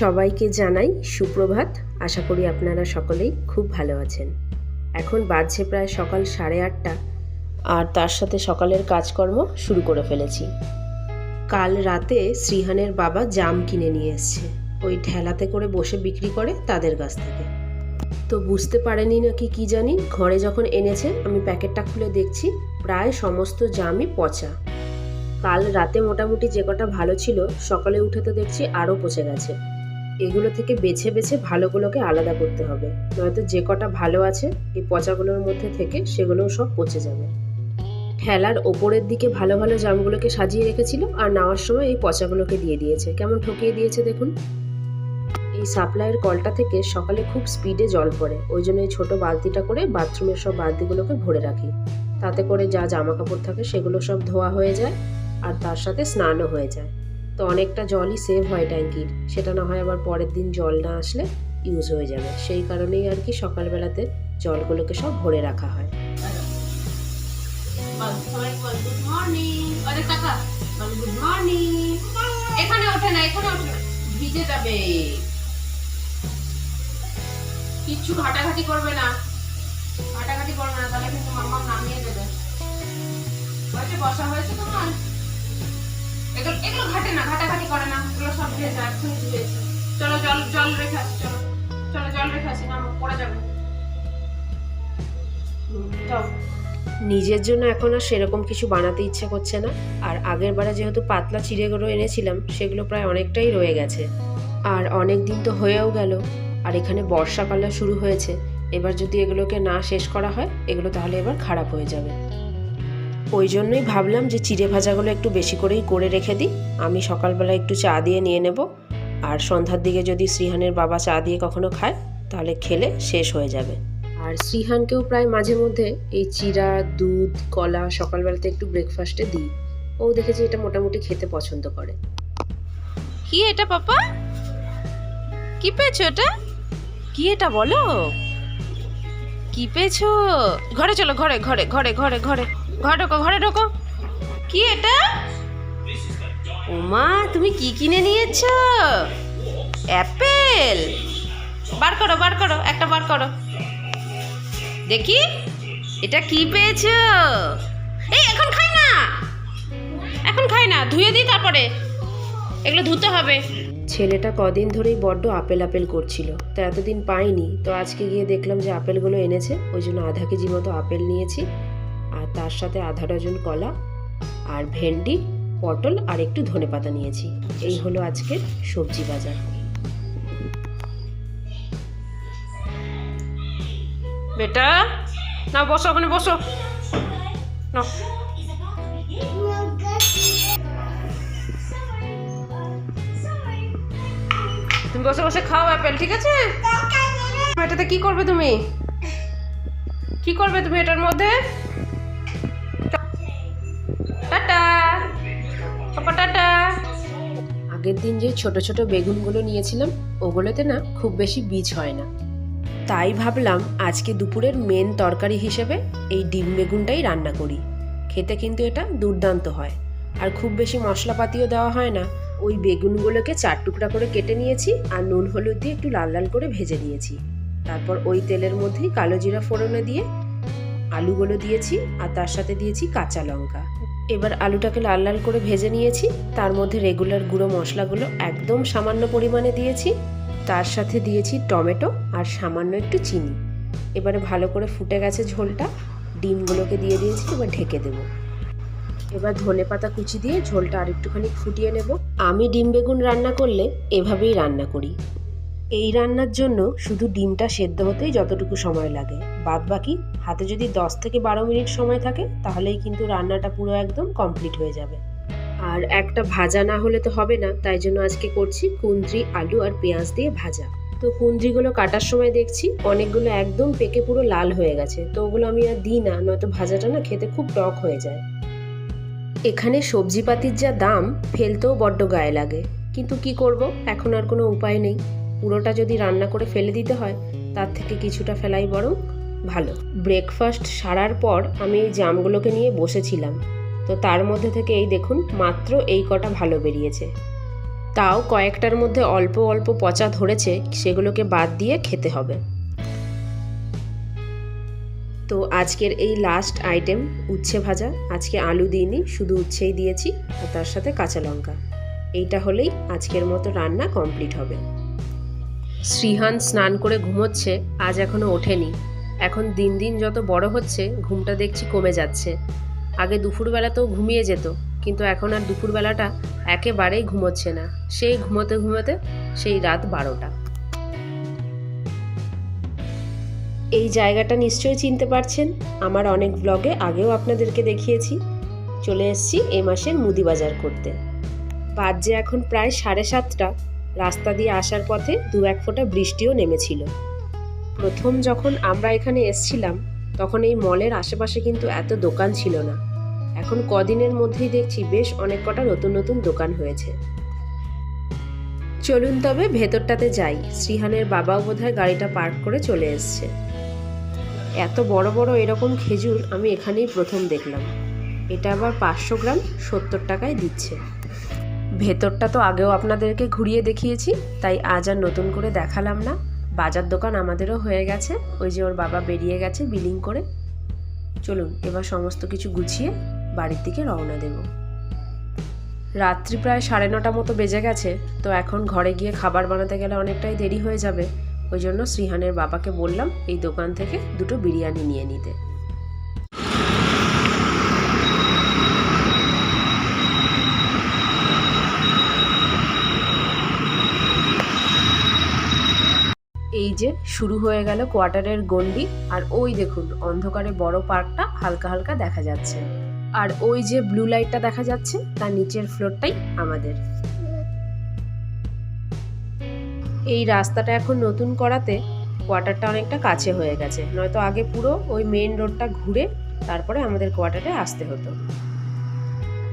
সবাইকে জানাই সুপ্রভাত। আশা করি আপনারা সকলেই খুব ভালো আছেন। এখন বাজছে প্রায় সকাল সাড়ে আটটা আর তার সাথে সকালের কাজকর্ম শুরু করে ফেলেছি। কাল রাতে শ্রীহানের বাবা জাম কিনে নিয়ে এসছে। ওই ঠেলাতে করে বসে বিক্রি করে তাদের কাছ থেকে। তো বুঝতে পারেনি নাকি কি জানি, ঘরে যখন এনেছে, আমি প্যাকেটটা খুলে দেখছি, প্রায় সমস্ত জামই পচা। কাল রাতে মোটামুটি যে কটা ভালো ছিল, সকালে উঠে তো দেখছি আরও পচে গেছে। এগুলো থেকে বেছে বেছে ভালোগুলোকে আলাদা করতে হবে। নয়তো যে কটা ভালো আছে, এই পচাগুলোর মধ্যে থেকে সেগুলোও সব পচে যাবে। ঠেলার ওপরের দিকে ভালো ভালো জামগুলোকে সাজিয়ে রেখেছিল আর নেওয়ার সময় এই পচাগুলোকে দিয়ে দিয়েছে। কেমন ঠকিয়ে দিয়েছে দেখুন। এই সাপ্লাইয়ের কলটা থেকে সকালে খুব স্পিডে জল পড়ে। ওই জন্য এই ছোটো বালতিটা করে বাথরুমের সব বালতিগুলোকে ভরে রাখি। তাতে করে যা জামা কাপড় থাকে সেগুলো সব ধোয়া হয়ে যায় আর তার সাথে স্নানও হয়ে যায়। তো অনেকটা জলই সেভ হয় ট্যাঙ্কির। সেটা না হয় আবার পরের দিন জল না আসলে ইউজ হয়ে যাবে। সেই কারণেই আর কি সকালবেলাতে জলগুলোকে সব ভরে রাখা হয়। এখানে কিচ্ছু ঘাটাঘাটি করবে না। ঘাটাঘাটি করবে না, তাহলে কিন্তু নামিয়ে দেবে। বসা হয়েছে তোমার? এগুলো ঘাটে না, ঘাটাঘাটি করে না, এগুলো সব ভেজা চলো, জল জল রেখে আসি, চলো। চলো, জল রেখে আসি না পড়ে নিজের জন্য এখন আর সেরকম কিছু বানাতে ইচ্ছে করছে না। আর আগের বারে যেহেতু পাতলা চিড়েগুলো এনেছিলাম, সেগুলো প্রায় অনেকটাই রয়ে গেছে। আর অনেক দিন তো হয়েও গেল, আর এখানে বর্ষাকালও শুরু হয়েছে। এবার যদি এগুলোকে না শেষ করা হয়, এগুলো তাহলে এবার খারাপ হয়ে যাবে। ওই জন্যই ভাবলাম যে চিড়ে ভাজাগুলো একটু বেশি করেই করে রেখে দিই। আমি সকালবেলা একটু চা দিয়ে নিয়ে নেব। আর সন্ধ্যার দিকে যদি শ্রীহানের বাবা চা দিয়ে কখনো খায়, তাহলে খেলে শেষ হয়ে যাবে। আর শ্রীহানকেও প্রায় মাঝে মধ্যে এই চিরা দুধ, কলা সকালবেলাতে একটু ব্রেকফাস্টে দিই। ও দেখেছি এটা মোটামুটি খেতে পছন্দ করে। কি এটা পাপা? কি পেয়েছ এটা? কি এটা বলো? কি পেয়েছ? ঘরে চলো, ঘরে ঘরে ঘরে ঘরে ঘরে। ঘরে ঢোকো ঘরে ঢোকো। কি এটা? ওমা তুমি কি কিনে নিয়েছো? অ্যাপেল। বার করো বার করো, একটা বার করো। দেখি, এটা কি পেয়েছ? এই, এখন খাই না। এখন খাই না, ধুয়ে দিই তারপরে। এগুলো ধুতে হবে। ছেলেটা কদিন ধরেই বড্ড আপেল আপেল করছিল, তো এতদিন পাইনি। তো আজকে গিয়ে দেখলাম যে আপেলগুলো এনেছে, ওই জন্য আধা কেজি মতো আপেল নিয়েছি। আর তার সাথে আধা ডজন কলা আর ভেন্ডি পটল আর একটু ধনেপাতা নিয়েছি। এই হলো আজকের সবজি বাজার। বেটা না বসো ওখানে বসো। নাও। তুমি বসে বসে খাও অ্যাপেল ঠিক আছে? এটাতে কি করবে তুমি? কি করবে তুমি এটার মধ্যে? আগের দিন যে ছোট ছোট বেগুনগুলো নিয়েছিলাম, ওগুলোতে না খুব বেশি বীজ হয় না। তাই ভাবলাম আজকে দুপুরের মেন তরকারি হিসেবে এই ডিম বেগুনটাই রান্না করি। খেতে কিন্তু এটা দুর্দান্ত হয়। আর খুব বেশি মশলাপাতিও দেওয়া হয় না। ওই বেগুনগুলোকে চার টুকরা করে কেটে নিয়েছি আর নুন হলুদ দিয়ে একটু লাল লাল করে ভেজে নিয়েছি। তারপর ওই তেলের মধ্যেই কালো জিরা ফোড়নে দিয়ে আলুগুলো দিয়েছি আর তার সাথে দিয়েছি কাঁচা লঙ্কা। এবার আলুটাকে লাল লাল করে ভেজে নিয়েছি। তার মধ্যে রেগুলার গুঁড়ো মশলাগুলো একদম সামান্য পরিমাণে দিয়েছি। তার সাথে দিয়েছি টমেটো আর সামান্য একটু চিনি। এবারে ভালো করে ফুটে গেছে ঝোলটা। ডিমগুলোকে দিয়ে দিয়েছি, এবার ঢেকে দেবো। এবার ধনে পাতা কুচি দিয়ে ঝোলটা আরেকটুখানি ফুটিয়ে নেব। আমি ডিম বেগুন রান্না করলে এভাবেই রান্না করি। এই রান্নার জন্য শুধু ডিমটা সেদ্ধ হতেই যতটুকু সময় লাগে। বাদ বাকি হাতে যদি দশ থেকে বারো মিনিট সময় থাকে, তাহলেই কিন্তু রান্নাটা পুরো একদম কমপ্লিট হয়ে যাবে। আর একটা ভাজা না হলে তো হবে না, তাই জন্য আজকে করছি কুন্দ্রি, আলু আর পেঁয়াজ দিয়ে ভাজা। তো কুন্দ্রিগুলো কাটার সময় দেখছি অনেকগুলো একদম পেকে পুরো লাল হয়ে গেছে, তো ওগুলো আমি আর দিই না, নয়তো ভাজাটা না খেতে খুব টক হয়ে যায়। এখানে সবজিপাতির যা দাম, ফেলতেও বড্ড গায়ে লাগে। কিন্তু কি করব, এখন আর কোনো উপায় নেই। পুরোটা যদি রান্না করে ফেলে দিতে হয়, তার থেকে কিছুটা ফেলাই বরং ভালো। ব্রেকফাস্ট সারার পর আমি এই জামগুলোকে নিয়ে বসেছিলাম। তো তার মধ্যে থেকে এই দেখুন, মাত্র এই কটা ভালো বেরিয়েছে। তাও কয়েকটার মধ্যে অল্প অল্প পচা ধরেছে, সেগুলোকে বাদ দিয়ে খেতে হবে। তো আজকের এই লাস্ট আইটেম উচ্ছে ভাজা। আজকে আলু দিইনি, শুধু উচ্ছেই দিয়েছি, আর তার সাথে কাঁচা লঙ্কা। এইটা হলেই আজকের মতো রান্না কমপ্লিট হবে। শ্রীহান স্নান করে ঘুমোচ্ছে, আজ এখনও ওঠেনি। এখন দিন দিন যত বড় হচ্ছে, ঘুমটা দেখছি কমে যাচ্ছে। আগে দুপুরবেলাতেও ঘুমিয়ে যেত, কিন্তু এখন আর দুপুরবেলাটা একেবারেই ঘুমোচ্ছে না। সেই ঘুমোতে ঘুমোতে সেই রাত বারোটা। এই জায়গাটা নিশ্চয়ই চিনতে পারছেন। আমার অনেক ব্লগে আগেও আপনাদেরকে দেখিয়েছি। চলে এসেছি এ মাসের মুদি বাজার করতে। বাজে এখন প্রায় সাড়ে সাতটা। রাস্তা দিয়ে আসার পথে দু এক ফোঁটা বৃষ্টিও নেমেছিল। প্রথম যখন আমরা এখানে এসছিলাম, তখন এই মলের আশেপাশে কিন্তু এত দোকান ছিল না। এখন কদিনের মধ্যেই দেখছি বেশ অনেক কটা নতুন নতুন দোকান হয়েছে। চলুন তবে ভেতরটাতে যাই। শ্রীহানের বাবাও বোধহয় গাড়িটা পার্ক করে চলে এসছে। এত বড় বড় এরকম খেজুর আমি এখানেই প্রথম দেখলাম। এটা আবার পাঁচশো গ্রাম সত্তর টাকায় দিচ্ছে। ভেতরটা তো আগেও আপনাদেরকে ঘুরিয়ে দেখিয়েছি, তাই আজ আর নতুন করে দেখালাম না। বাজার দোকান আমাদেরও হয়ে গেছে। ওই যে ওর বাবা বেরিয়ে গেছে বিলিং করে। চলুন, এবার সমস্ত কিছু গুছিয়ে বাড়ির দিকে রওনা দেব। রাত্রি প্রায় সাড়ে নটা মতো বেজে গেছে, তো এখন ঘরে গিয়ে খাবার বানাতে গেলে অনেকটাই দেরি হয়ে যাবে। ওই জন্য শ্রীহানের বাবাকে বললাম, এই দোকান থেকে দুটো বিরিয়ানি নিয়ে নিতে। এই যে শুরু হয়ে গেল কোয়ার্টারের গন্ডি আর ওই দেখুন অন্ধকারে বড় পার্কটা হালকা হালকা দেখা যাচ্ছে। আর ওই যে ব্লু লাইটটা দেখা যাচ্ছে, তার নিচের ফ্লোরটাই আমাদের। এই রাস্তাটা এখন নতুন করাতে কোয়ার্টারটা অনেকটা কাছে হয়ে গেছে, নয়তো আগে পুরো ওই মেন রোডটা ঘুরে তারপরে আমাদের কোয়ার্টারে আসতে হতো।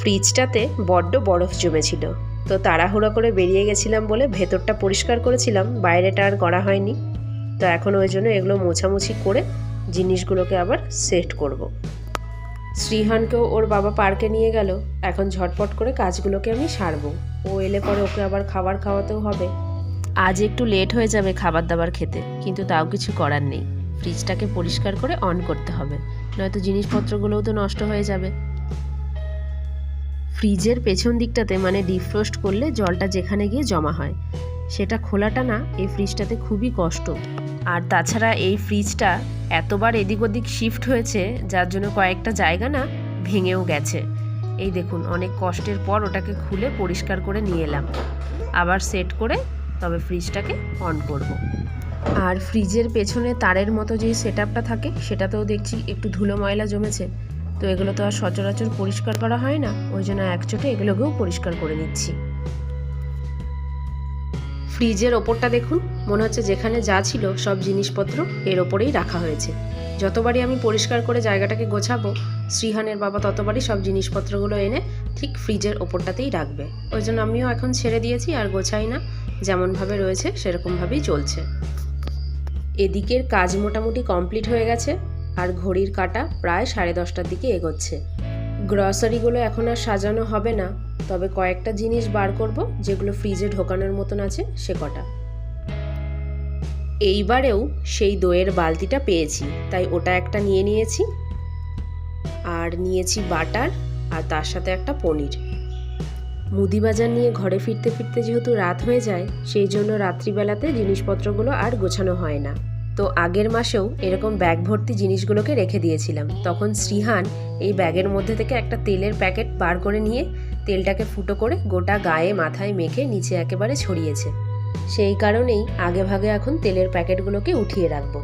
ফ্রিজটাতে বড্ড বরফ জমেছিল। তো তাড়াহুড়ো করে বেরিয়ে গেছিলাম বলে ভেতরটা পরিষ্কার করেছিলাম, বাইরেটা আর করা হয়নি। তো এখন ওই জন্য এগুলো মোছামুছি করে জিনিসগুলোকে আবার সেট করব। শ্রীহানকেও ওর বাবা পার্কে নিয়ে গেল। এখন ঝটপট করে কাজগুলোকে আমি সারবো। ও এলে পরে ওকে আবার খাবার খাওয়াতেও হবে। আজ একটু লেট হয়ে যাবে খাবার দাবার খেতে, কিন্তু তাও কিছু করার নেই। ফ্রিজটাকে পরিষ্কার করে অন করতে হবে। নয়তো জিনিসপত্রগুলোও তো নষ্ট হয়ে যাবে। ফ্রিজের পেছন দিকটাতে মানে ডিফ্রোস্ট করলে জলটা যেখানে গিয়ে জমা হয়। সেটা খোলাটা না, এই ফ্রিজটাতে খুবই কষ্ট। আর তাছাড়া এই ফ্রিজটা এতবার এদিক ওদিক শিফট হয়েছে, যার জন্য কয়েকটা জায়গা না ভেঙেও গেছে। এই দেখুন, অনেক কষ্টের পর ওটাকে খুলে পরিষ্কার করে নিয়ে এলাম। আবার সেট করে তবে ফ্রিজটাকে অন করব। আর ফ্রিজের পেছনে তারের মতো যেই সেট থাকে, সেটাতেও দেখছি একটু ধুলো ময়লা জমেছে। তো এগুলো তো আর সচরাচর পরিষ্কার করা হয় না, ওই জন্য এক একচোটে এগুলোকেও পরিষ্কার করে নিচ্ছি। ফ্রিজের ওপরটা দেখুন, মনে হচ্ছে যেখানে যা ছিল সব জিনিসপত্র এর ওপরেই রাখা হয়েছে। যতবারই আমি পরিষ্কার করে জায়গাটাকে গোছাবো, শ্রীহানের বাবা ততবারই সব জিনিসপত্রগুলো এনে ঠিক ফ্রিজের ওপরটাতেই রাখবে। ওই জন্য আমিও এখন ছেড়ে দিয়েছি, আর গোছাই না। যেমনভাবে রয়েছে, সেরকমভাবেই চলছে। এদিকের কাজ মোটামুটি কমপ্লিট হয়ে গেছে। আর ঘড়ির কাটা প্রায় সাড়ে দশটার দিকে এগোচ্ছে। গ্রসারিগুলো এখন আর সাজানো হবে না, তবে কয়েকটা জিনিস বার করব যেগুলো ফ্রিজে ঢোকানোর মতন আছে, সে কটা। এইবারেও সেই দইয়ের বালতিটা পেয়েছি, তাই ওটা একটা নিয়ে নিয়েছি। আর নিয়েছি বাটার আর তার সাথে একটা পনির। মুদি বাজার নিয়ে ঘরে ফিরতে ফিরতে যেহেতু রাত হয়ে যায়, সেই জন্য রাত্রিবেলাতে জিনিসপত্রগুলো আর গোছানো হয় না। তো আগের মাসেও এরকম ব্যাগ ভর্তি জিনিসগুলোকে রেখে দিয়েছিলাম। তখন শ্রীহান এই ব্যাগের মধ্যে থেকে একটা তেলের প্যাকেট বার করে নিয়ে তেলটাকে ফুটো করে গোটা গায়ে মাথায় মেখে নিচে একেবারে ছড়িয়েছে। সেই কারণেই আগে ভাগে এখন তেলের প্যাকেটগুলোকে উঠিয়ে রাখব।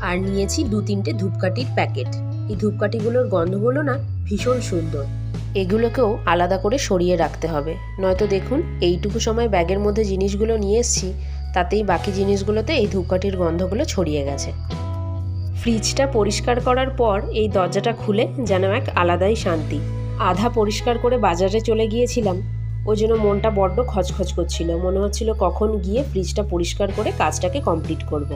আর নিয়েছি দু তিনটে ধূপকাঠির প্যাকেট। এই ধূপকাঠিগুলোর গন্ধগুলো না, ভীষণ সুন্দর। এগুলোকেও আলাদা করে সরিয়ে রাখতে হবে। নয়তো দেখুন, এইটুকু সময় ব্যাগের মধ্যে জিনিসগুলো নিয়ে এসছি তাতেই বাকি জিনিসগুলোতে এই ধূপকাঠির গন্ধগুলো ছড়িয়ে গেছে। ফ্রিজটা পরিষ্কার করার পর এই দরজাটা খুলে যেন এক আলাদাই শান্তি। আধা পরিষ্কার করে বাজারে চলে গিয়েছিলাম। ওই জন্য মনটা বড্ড খচখচ করছিল। মনে হচ্ছিল কখন গিয়ে ফ্রিজটা পরিষ্কার করে কাজটাকে কমপ্লিট করব।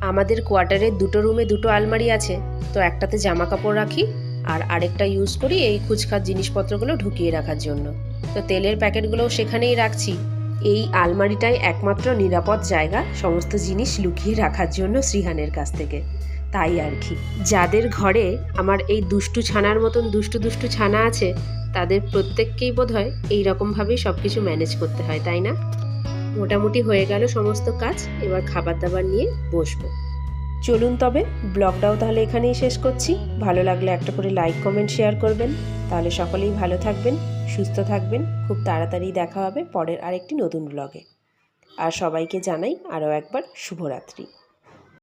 আমাদের কোয়ার্টারের দুটো রুমে দুটো আলমারি আছে। তো একটাতে জামা কাপড় রাখি আর আরেকটা ইউজ করি এই খুচখাচ জিনিসপত্রগুলো ঢুকিয়ে রাখার জন্য। তো তেলের প্যাকেটগুলোও সেখানেই রাখছি। এই আলমারিটাই একমাত্র নিরাপদ জায়গা সমস্ত জিনিস লুকিয়ে রাখার জন্য শ্রীহানের কাছ থেকে। তাই আর কি। যাদের ঘরে আমার এই দুষ্টু ছানার মতন দুষ্টু দুষ্টু ছানা আছে, তাদের প্রত্যেককেই বোধ হয় এইরকমভাবেই সব কিছু ম্যানেজ করতে হয়, তাই না? মোটামুটি হয়ে গেল সমস্ত কাজ, এবার খাবার দাবার নিয়ে বসবো। চলুন তবে ব্লগটাও তাহলে এখানেই শেষ করছি। ভালো লাগলে একটা করে লাইক কমেন্ট শেয়ার করবেন। তাহলে সকলেই ভালো থাকবেন, সুস্থ থাকবেন। খুব তাড়াতাড়ি দেখা হবে পরের আরেকটি নতুন ব্লগে। আর সবাইকে জানাই আরও একবার শুভরাত্রি।